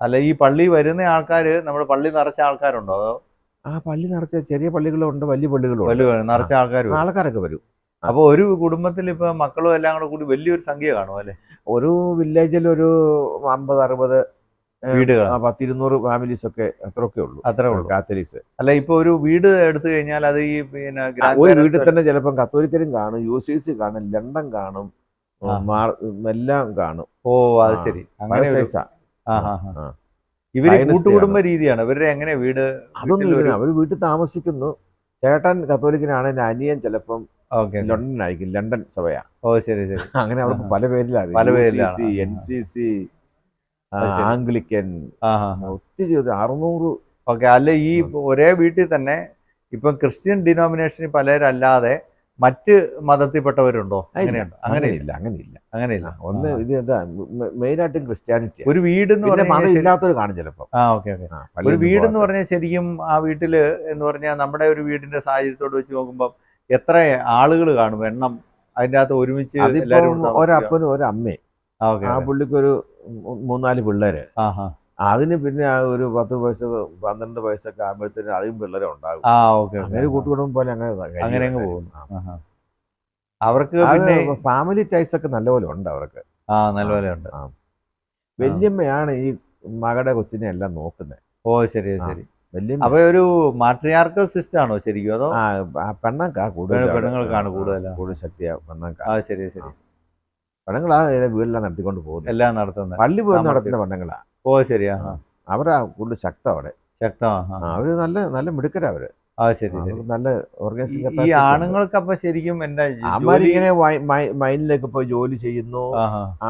അല്ല ഈ പള്ളി വരുന്ന ആൾക്കാര് നമ്മുടെ പള്ളി നിറച്ച ആൾക്കാരുണ്ടോ? അതോ ആ പള്ളി നിറച്ച ചെറിയ പള്ളികളും ഉണ്ട് വലിയ പള്ളികളുണ്ട്. വലിയ നിറച്ച ആൾക്കാർ ആൾക്കാരൊക്കെ വരും. അപ്പൊ ഒരു കുടുംബത്തിൽ ഇപ്പൊ മക്കളും എല്ലാം കൂടെ കൂടി വലിയൊരു സംഖ്യ കാണും അല്ലെ? ഒരു വില്ലേജിൽ ഒരു അമ്പത് അറുപത് വീടുകൾ പത്തിരുന്നൂറ് ഫാമിലീസ് ഒക്കെ അത്രയൊക്കെ ഉള്ളൂ. അത്രേ ഉള്ളൂ. കാത്തലീസ് അല്ല ഇപ്പൊ ഒരു വീട് എടുത്തു കഴിഞ്ഞാൽ അത് ഈ പിന്നെ ഒരു വീട്ടിൽ തന്നെ ചിലപ്പം കത്തോലിക്കരും കാണും യു സി സി കാണും ലണ്ടൻ കാണും എല്ലാം കാണും. ഓ അത് ശരി. അങ്ങനെ. ഇവർ കൂട്ടുകുടുംബ രീതിയാണ്. ഇവരുടെ എങ്ങനെ വീട് അതൊന്നും അവർ വീട്ടിൽ താമസിക്കുന്നു. ചേട്ടൻ കത്തോലിക്കനാണ്. എന്റെ അനിയൻ ചിലപ്പം ലണ്ടൻ ആയിരിക്കും ലണ്ടൻ സഭയാ. ഓ ശരി ശരി. അങ്ങനെ അവർക്ക് പല പേരിലാണ്. പല പേരിലാണ്. എൻ സി സി ആംഗ്ലിക്കൻ ഒത്തിരി അറുനൂറ് അറുന്നൂറ് ഓക്കെ അല്ല ഈ ഒരേ വീട്ടിൽ തന്നെ ഇപ്പം ക്രിസ്ത്യൻ ഡിനോമിനേഷനിൽ പലരല്ലാതെ മറ്റ് മതത്തിൽപ്പെട്ടവരുണ്ടോ? അങ്ങനെയുണ്ടോ? അങ്ങനെയില്ല. അങ്ങനെയില്ല. അങ്ങനെയില്ല. ഒന്ന് ഇത് എന്താ മെയിനായിട്ടും ക്രിസ്ത്യാനിറ്റി ഒരു വീട് എന്ന് പറഞ്ഞാൽ മതം ഇല്ലാത്തവർ കാണും ചിലപ്പം ആ ഓക്കെ ഓക്കെ. ഒരു വീട് എന്ന് പറഞ്ഞാൽ ശരിക്കും ആ വീട്ടിൽ എന്ന് പറഞ്ഞാൽ നമ്മുടെ ഒരു വീടിന്റെ സാഹചര്യത്തോട് വെച്ച് നോക്കുമ്പോൾ എത്ര ആളുകൾ കാണും. എണ്ണം അതിന്റെ അകത്ത് ഒരുമിച്ച്. ഒരപ്പനും ഒരമ്മയും. ആ, പുള്ളിക്കൊരു മൂന്നാൽ പിള്ളേര്. അതിന് പിന്നെ ആ ഒരു പത്ത് വയസ്സ് പന്ത്രണ്ട് വയസ്സൊക്കെ ആകുമ്പോഴത്തേന് അതിനും പിള്ളേരെ ഉണ്ടാകും. അങ്ങനെ കൂട്ടുകുടുംബം പോലെ അങ്ങനെ അങ്ങനെ അങ്ങ് പോകുന്നു. അവർക്ക് ഫാമിലി ടൈസ് ഒക്കെ നല്ലപോലെ ഉണ്ട് അവർക്ക്. ആ നല്ലപോലെ ഉണ്ട്. വല്യമ്മയാണ് ഈ മകളുടെ കൊച്ചിനെ എല്ലാം നോക്കുന്നത്. ഓ ശരി ശരി. അപ്പൊ ഒരു മാട്രിയാർക്കൽ സിസ്റ്റം ആണോ ശരിക്കും അതോ? പെണ്ണക്കാ കൂടുതൽ പെണ്ണ്- പെണ്ണുങ്ങൾക്കാണ് കൂടുതൽ. കൂടുതൽ ശക്തിയാ പെണ്ണക്കാ ആ ശരി ശരി. പെണ്ണുങ്ങളാ വീടെല്ലാം നടത്തിക്കൊണ്ട് പോകുന്നത്. എല്ലാം നടത്തുന്നത് പള്ളി പോയി. നടത്തുന്ന പെണ്ണുങ്ങളാ. ഓ ശരിയാ. അവരാ കൂടുതൽ ശക്തം അവിടെ. അവർ നല്ല നല്ല മിടുക്കരാ അവർ. ആ ശരി നല്ല ഓർഗനൈസിംഗ് ഈ ആണുങ്ങൾക്ക് അപ്പൊ ശരിക്കും എന്താ അമ്മാരിങ്ങനെ മൈനിലേക്ക് പോയി ജോലി ചെയ്യുന്നു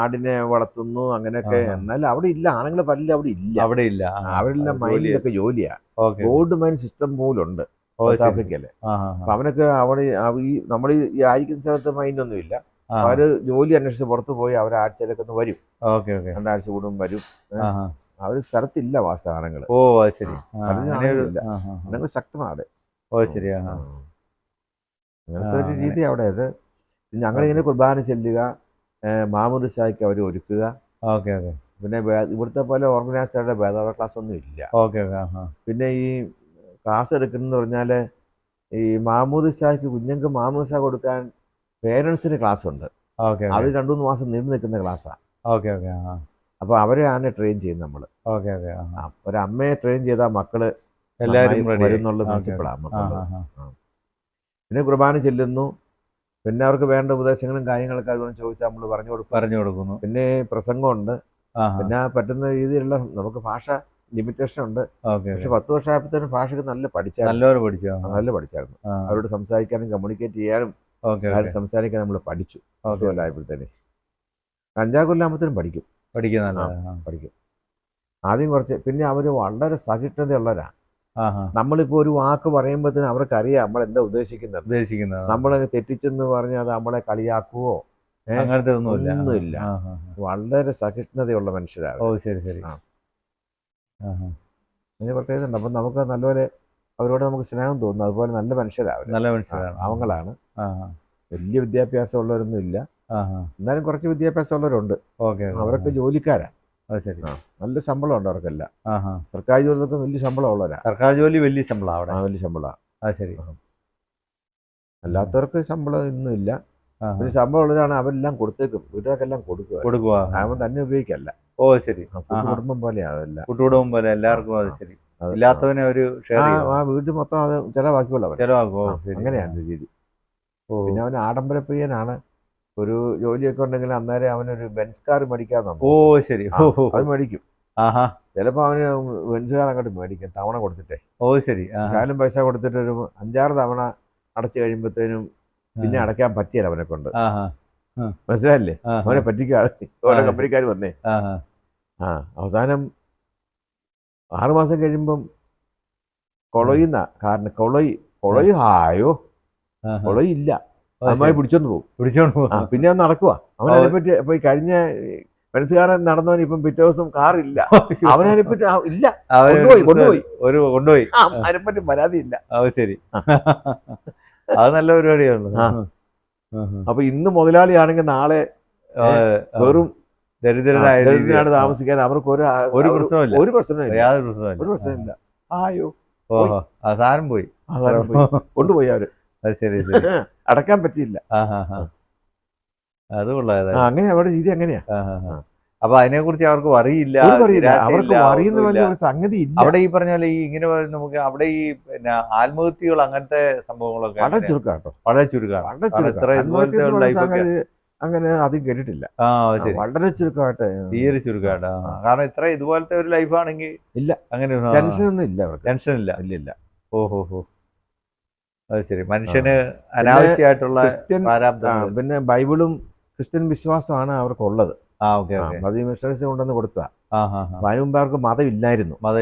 ആടിനെ വളർത്തുന്നു അങ്ങനെയൊക്കെ. എന്നാലും അവിടെ ഇല്ല ആണുങ്ങൾ പല്ല അവിടെ ഇല്ല. അവിടെ ഇല്ല അവരില്ല മൈനിലൊക്കെ ജോലിയാ. ഗോൾഡ് മൈൻ സിസ്റ്റം പോലുണ്ട് ഉണ്ട് സൗത്ത് ആഫ്രിക്കയിലെ. അപ്പൊ അവനൊക്കെ അവിടെ ഈ നമ്മൾ ഈ ആയിരിക്കുന്ന സ്ഥലത്ത് മൈനൊന്നും ഇല്ല. അവർ ജോലി അന്വേഷിച്ച് പുറത്തു പോയി അവർ ആഴ്ചയിലൊക്കെ ഒന്ന് വരും. Okay okay. രണ്ടാഴ്ച കൂടും വരും. അവർ സ്ഥലത്തില്ല വാസ്ത ഓ ശരി. നിങ്ങൾ. ശക്തമാണ്. ഓ ശരിയാണ്. അങ്ങനത്തെ ഒരു രീതി അവിടെ അത്. ഞങ്ങളിങ്ങനെ കുർബാന ചെല്ലുക മാമൂദ് ഷായ്ക്ക് അവർ ഒരുക്കുക. Okay okay. പിന്നെ ഇവിടുത്തെ പോലെ ഓർഗനൈസറുടെ ഭേദാവ ക്ലാസ് ഒന്നും ഇല്ല. ഓക്കെ ഓക്കെ പിന്നെ ഈ ക്ലാസ് എടുക്കുന്നതെന്ന് പറഞ്ഞാൽ ഈ മാമൂദ് ഷായ്ക്ക് കുഞ്ഞുങ്ങൾക്ക് മാമൂദ് ഷാ കൊടുക്കാൻ പേരൻസിന് ക്ലാസ് ഉണ്ട്. അത് രണ്ടു മൂന്ന് മാസം നീണ്ടു നിൽക്കുന്ന ക്ലാസ്സാണ് ഓക്കെ ഓക്കെ അപ്പൊ അവരെയാണ് ട്രെയിൻ ചെയ്യുന്നത് നമ്മൾ ഓക്കെ ഓക്കെ ഒരു അമ്മയെ ട്രെയിൻ ചെയ്താൽ മക്കൾ എല്ലാവരും. വരുന്നുള്ള പ്രിൻസിപ്പിളാണ്. പിന്നെ കുർബാന ചെല്ലുന്നു. പിന്നെ അവർക്ക് വേണ്ട ഉപദേശങ്ങളും കാര്യങ്ങളൊക്കെ അതുകൊണ്ട് ചോദിച്ചാൽ നമ്മൾ പറഞ്ഞു കൊടുക്കും. പറഞ്ഞു കൊടുക്കുന്നു. പിന്നെ പ്രസംഗമുണ്ട്. പിന്നെ പറ്റുന്ന രീതിയിലുള്ള നമുക്ക് ഭാഷ ലിമിറ്റേഷൻ ഉണ്ട്. പക്ഷെ. പത്ത് വർഷമായപ്പോഴത്തേനും ഭാഷക്ക് നല്ല പഠിച്ചായിരുന്നു. പഠിച്ചു നല്ല പഠിച്ചായിരുന്നു. അവരോട് സംസാരിക്കാനും കമ്മ്യൂണിക്കേറ്റ് ചെയ്യാനും ഓക്കെ സംസാരിക്കാൻ നമ്മൾ പഠിച്ചു. പത്ത് കൊല്ലമായപ്പോഴത്തേന് അഞ്ചാം കൊല്ലാകുമ്പോഴത്തേനും പഠിക്കും. പഠിക്കുന്ന പഠിക്കും. ആദ്യം കുറച്ച് പിന്നെ അവർ വളരെ സഹിഷ്ണുതയുള്ളവരാ. നമ്മളിപ്പോ നമ്മളിപ്പോൾ ഒരു വാക്ക് പറയുമ്പോഴത്തേനും അവർക്കറിയാം നമ്മൾ എന്താ ഉദ്ദേശിക്കുന്നത്. ഉദ്ദേശിക്കുന്നത് നമ്മൾ തെറ്റിച്ചെന്ന് പറഞ്ഞാൽ അത് നമ്മളെ കളിയാക്കുവോ? അങ്ങനത്തെ ഒന്നുമില്ല. വളരെ സഹിഷ്ണുതയുള്ള മനുഷ്യരാണ് ഓ ശരി ശരി. അതിന് പ്രത്യേകത ഉണ്ട്. അപ്പം നമുക്ക് നല്ലപോലെ അവരോട് നമുക്ക് സ്നേഹം തോന്നുന്നു. അതുപോലെ നല്ല മനുഷ്യരാണ് നല്ല മനുഷ്യരാണ്. അവങ്ങളാണ്. വലിയ വിദ്യാഭ്യാസം ഉള്ളവരൊന്നും ഇല്ല എന്നാലും കുറച്ച് വിദ്യാഭ്യാസം ഉള്ളവരുണ്ട്. അവരൊക്കെ ജോലിക്കാരാ. അത് ശരി. നല്ല ശമ്പളം ഉണ്ട് അവർക്കെല്ലാം സർക്കാർ ജോലികൾക്ക് വലിയ ശമ്പളം ഉള്ളവരാ സർക്കാർ ജോലി വലിയ ശമ്പളം അവിടെ. വലിയ ശമ്പളം. ആ ശരി. അല്ലാത്തവർക്ക് ശമ്പളം ഒന്നും ഇല്ല. പിന്നെ ശമ്പളം ഉള്ളവരാണ് അവരെല്ലാം കൊടുത്തേക്കും. വീട്ടുകാർക്കെല്ലാം കൊടുക്കുക കൊടുക്കുക അവൻ തന്നെ ഉപയോഗിക്കല്ല. ഓ ശരി. കുടുംബം പോലെയാണ് പോലെയാ അതെല്ലാം. കൂട്ടുകുടുംബം പോലെ എല്ലാവർക്കും അത് ശരി. ഇല്ലാത്തവനെ ഒരു ആ വീട് മൊത്തം അത് ചെലവാക്കുമല്ലോ ചെലവാക്കും ഓ ശരി. അങ്ങനെയാണ് രീതി. പിന്നെ അവൻ ആഡംബരപ്രിയനാണ്. ഒരു ജോലിയൊക്കെ ഉണ്ടെങ്കിൽ അന്നേരം അവനൊരു ബെൻസ് കാർ മേടിക്കാൻ ഓ ശരി. അത് മേടിക്കും. ചിലപ്പോ അവന് ബെൻസ് കാർ അങ്ങോട്ട് മേടിക്കും തവണ കൊടുത്തിട്ടേ. ഓ ശരി. ശാലും പൈസ കൊടുത്തിട്ട് ഒരു അഞ്ചാറ് തവണ അടച്ചു കഴിയുമ്പോഴത്തേനും പിന്നെ അടയ്ക്കാൻ പറ്റിയല്ല അവനെ കൊണ്ട്. മനസ്സിലായില്ലേ? അവനെ പറ്റിക്കാണ്. ഓരോ കമ്പനിക്കാർ വന്നേ. ആ അവസാനം ആറുമാസം കഴിയുമ്പം കൊളയുന്ന കാരണം കൊളയി കൊളയി ഹായോ? കൊളയില്ല അമ്മായി. പിടിച്ചോണ്ട് പോകും പിടിച്ചോണ്ട് പോകും. പിന്നെ അവൻ നടക്കുക അവൻ. അതിനെപ്പറ്റി ഇപ്പൊ ഈ കഴിഞ്ഞ മനസ്സുകാരൻ നടന്നവൻ ഇപ്പം പിറ്റേ ദിവസം കാറില്ല. അവനതിനെപ്പറ്റി ഇല്ല. കൊണ്ടുപോയി, കൊണ്ടുപോയി. ഒരു കൊണ്ടുപോയി. അതിനെപ്പറ്റി പരാതിയില്ല ഇല്ല. ശരി. അത് നല്ല പരിപാടിയാണ്. അപ്പൊ ഇന്ന് മുതലാളിയാണെങ്കിൽ നാളെ വെറും ദരിദ്രനാണ് രീതിയിൽ. താമസിക്കാൻ അവർക്ക് ഒരു ഒരു പ്രശ്നമില്ല ഒരു പ്രശ്നമില്ല യാതൊരു പ്രശ്നമില്ല ഒരു പ്രശ്നമില്ല ആയോ? ഓഹോ. സാരം പോയി. അതാണ് പോയി. കൊണ്ടുപോയി അവർ. ശരി ശരി. അടക്കാൻ പറ്റിയില്ല. അത് കൊള്ളാം അങ്ങനെ അവരുടെ രീതി അങ്ങനെയാ. അപ്പൊ അതിനെ കുറിച്ച് അവർക്ക് അറിയില്ല അവർക്ക് അറിയുന്ന ഒരു സംഗതി ഇല്ല. അവിടെ ഈ പറഞ്ഞ പോലെ ഈ ഇങ്ങനെ നമുക്ക് അവിടെ ഈ പിന്നെ ആത്മഹത്യകൾ അങ്ങനത്തെ സംഭവങ്ങളൊക്കെ വളരെ ചുരുക്കാട്ടോ ചുരുക്കം കേട്ടോ. വളരെ ചുരുക്കാണ്. വളരെ ചുരുക്കം അങ്ങനെ അധികം കേട്ടിട്ടില്ല. വളരെ ചുരുക്കമായിട്ട്. തീരെ ചുരുക്കമായിട്ട്. കാരണം ഇത്ര ഇതുപോലത്തെ ഒരു ലൈഫാണെങ്കിൽ ഇല്ല. അങ്ങനെ ടെൻഷനൊന്നും ഇല്ല അവർക്ക്. ടെൻഷൻ ഇല്ല. ഇല്ല ഇല്ല. ഓഹോ ഹോ അത് ശരി. മനുഷ്യന് അനാവശ്യമായിട്ടുള്ള ക്രിസ്ത്യൻ പിന്നെ ബൈബിളും ക്രിസ്ത്യൻ വിശ്വാസമാണ് അവർക്കുള്ളത്. ആ ഓക്കെ അത് മിഷണറീസ് കൊണ്ടുവന്ന് കൊടുത്ത. ഹാ അവർക്ക് മതം ഇല്ലായിരുന്നു മത